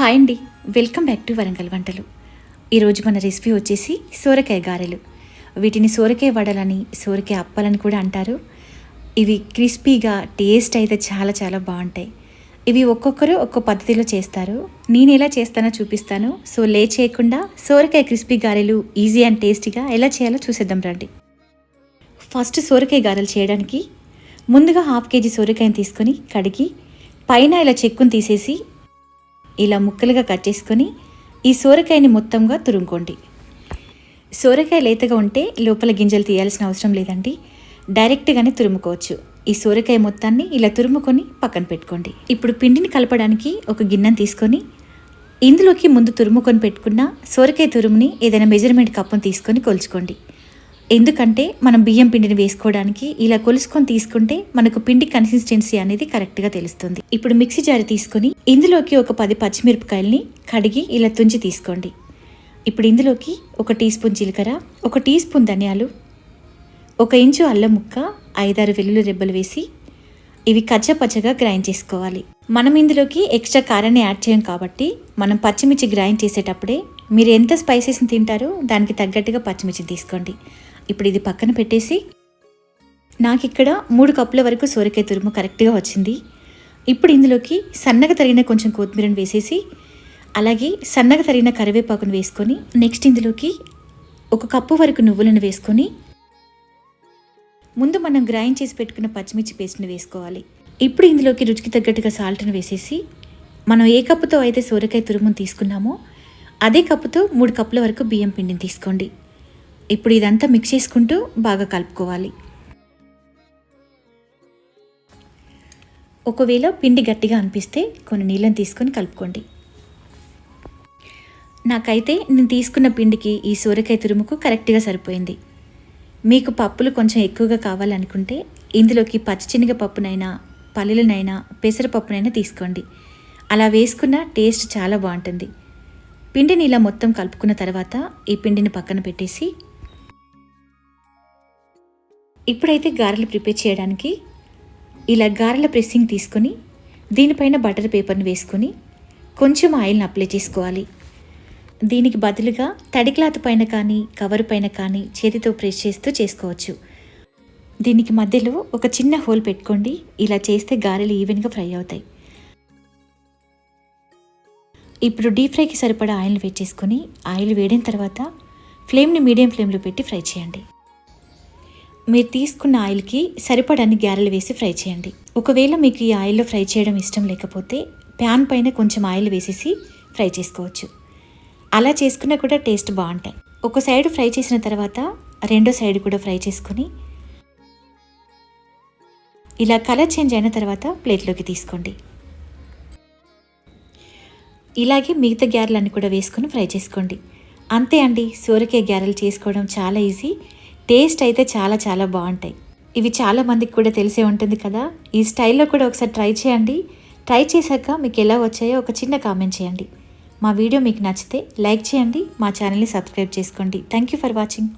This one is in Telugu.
హాయ్ అండి. వెల్కమ్ బ్యాక్ టు వరంగల్ వంటలు. ఈరోజు మన రెసిపీ వచ్చేసి సోరకాయ గారెలు. వీటిని సోరకాయ వడలని సోరకాయ అప్పాలని కూడా అంటారు. ఇవి క్రిస్పీగా టేస్ట్ అయితే చాలా చాలా బాగుంటాయి. ఇవి ఒక్కొక్కరు ఒక్కో పద్ధతిలో చేస్తారు. నేను ఎలా చేస్తానో చూపిస్తాను. సో లే చేయకుండా సోరకాయ క్రిస్పీ గారెలు ఈజీ అండ్ టేస్టీగా ఎలా చేయాలో చూసేద్దాం రండి. ఫస్ట్ సోరకాయ గారెలు చేయడానికి ముందుగా హాఫ్ కేజీ సోరకాయని తీసుకొని కడిగి పైన ఇలా చెక్కును తీసేసి ఇలా ముక్కలుగా కట్ చేసుకొని ఈ సోరకాయని మొత్తంగా తురుముకోండి. సోరకాయ లేతగా ఉంటే లోపల గింజలు తీయాల్సిన అవసరం లేదండి. డైరెక్ట్గానే తురుముకోవచ్చు. ఈ సోరకాయ మొత్తాన్ని ఇలా తురుముకొని పక్కన పెట్టుకోండి. ఇప్పుడు పిండిని కలపడానికి ఒక గిన్నెను తీసుకొని ఇందులోకి ముందు తురుముకొని పెట్టుకున్న సోరకాయ తురుముని ఏదైనా మెజర్మెంట్ కప్పును తీసుకొని కొలుచుకోండి. ఎందుకంటే మనం బియ్యం పిండిని వేసుకోవడానికి ఇలా కొలుసుకొని తీసుకుంటే మనకు పిండి కన్సిస్టెన్సీ అనేది కరెక్ట్గా తెలుస్తుంది. ఇప్పుడు మిక్సీ జారి తీసుకొని ఇందులోకి ఒక పది పచ్చిమిరపకాయల్ని కడిగి ఇలా తుంచి తీసుకోండి. ఇప్పుడు ఇందులోకి ఒక టీ స్పూన్ జీలకర్ర ఒక టీ స్పూన్ ధనియాలు ఒక ఇంచు అల్లం ముక్క ఐదారు వెల్లుల్లి రెబ్బలు వేసి ఇవి కచ్చపచ్చగా గ్రైండ్ చేసుకోవాలి. మనం ఇందులోకి ఎక్స్ట్రా కారాన్ని యాడ్ చేయం కాబట్టి మనం పచ్చిమిర్చి గ్రైండ్ చేసేటప్పుడే మీరు ఎంత స్పైసెస్ని తింటారో దానికి తగ్గట్టుగా పచ్చిమిర్చి తీసుకోండి. ఇప్పుడు ఇది పక్కన పెట్టేసి నాకు ఇక్కడ మూడు కప్పుల వరకు సోరకాయ తురుము కరెక్ట్గా వచ్చింది. ఇప్పుడు ఇందులోకి సన్నగా తరిగిన కొంచెం కొత్తిమీరను వేసేసి అలాగే సన్నగా తరిగిన కరివేపాకును వేసుకొని నెక్స్ట్ ఇందులోకి ఒక కప్పు వరకు నువ్వులను వేసుకొని ముందు మనం గ్రైండ్ చేసి పెట్టుకున్న పచ్చిమిర్చి పేస్ట్ని వేసుకోవాలి. ఇప్పుడు ఇందులోకి రుచికి తగ్గట్టుగా సాల్ట్ని వేసేసి మనం ఏ కప్పుతో అయితే సోరకాయ తురుమును తీసుకున్నామో అదే కప్పుతో మూడు కప్పుల వరకు బియ్యం పిండిని తీసుకోండి. ఇప్పుడు ఇదంతా మిక్స్ చేసుకుంటూ బాగా కలుపుకోవాలి. ఒకవేళ పిండి గట్టిగా అనిపిస్తే కొన్ని నీళ్ళని తీసుకొని కలుపుకోండి. నాకైతే నేను తీసుకున్న పిండికి ఈ సోరకాయ తురుముకు కరెక్ట్గా సరిపోయింది. మీకు పప్పులు కొంచెం ఎక్కువగా కావాలనుకుంటే ఇందులోకి పచ్చిశనగ పప్పునైనా పల్లీలనైనా పెసరపప్పునైనా తీసుకోండి. అలా వేసుకున్న టేస్ట్ చాలా బాగుంటుంది. పిండిని ఇలా మొత్తం కలుపుకున్న తర్వాత ఈ పిండిని పక్కన పెట్టేసి ఇప్పుడైతే గారెలు ప్రిపేర్ చేయడానికి ఇలా గారెల ప్రెస్సింగ్ తీసుకొని దీనిపైన బటర్ పేపర్ని వేసుకొని కొంచెం ఆయిల్ని అప్లై చేసుకోవాలి. దీనికి బదులుగా తడి క్లాత్ పైన కానీ కవర్ పైన కానీ చేతితో ప్రెస్ చేస్తూ చేసుకోవచ్చు. దీనికి మధ్యలో ఒక చిన్న హోల్ పెట్టుకోండి. ఇలా చేస్తే గారెలు ఈవెన్గా ఫ్రై అవుతాయి. ఇప్పుడు డీప్ ఫ్రైకి సరిపడా ఆయిల్ని వేడి చేసుకొని ఆయిల్ వేడిన తర్వాత ఫ్లేమ్ని మీడియం ఫ్లేమ్లో పెట్టి ఫ్రై చేయండి. మీరు తీసుకున్న ఆయిల్కి సరిపడని గ్యారెలు వేసి ఫ్రై చేయండి. ఒకవేళ మీకు ఈ ఆయిల్లో ఫ్రై చేయడం ఇష్టం లేకపోతే ప్యాన్ పైన కొంచెం ఆయిల్ వేసేసి ఫ్రై చేసుకోవచ్చు. అలా చేసుకున్నా కూడా టేస్ట్ బాగుంటాయి. ఒక సైడ్ ఫ్రై చేసిన తర్వాత రెండో సైడ్ కూడా ఫ్రై చేసుకొని ఇలా కలర్ చేంజ్ అయిన తర్వాత ప్లేట్లోకి తీసుకోండి. ఇలాగే మిగతా గ్యారెలన్నీ కూడా వేసుకొని ఫ్రై చేసుకోండి. అంతే అండి. సోరకాయ గ్యారెలు చేసుకోవడం చాలా ఈజీ. టేస్ట్ అయితే చాలా చాలా బాగుంటాయి. ఇవి చాలా మందికి కూడా తెలిసే ఉంటుంది కదా? ఈ స్టైల్లో కూడా ఒకసారి ట్రై చేయండి. ట్రై చేశాక మీకు ఎలా వచ్చాయో ఒక చిన్న కామెంట్ చేయండి. మా వీడియో మీకు నచ్చితే లైక్ చేయండి మా ఛానల్ని సబ్స్క్రైబ్ చేసుకోండి. Thank you for watching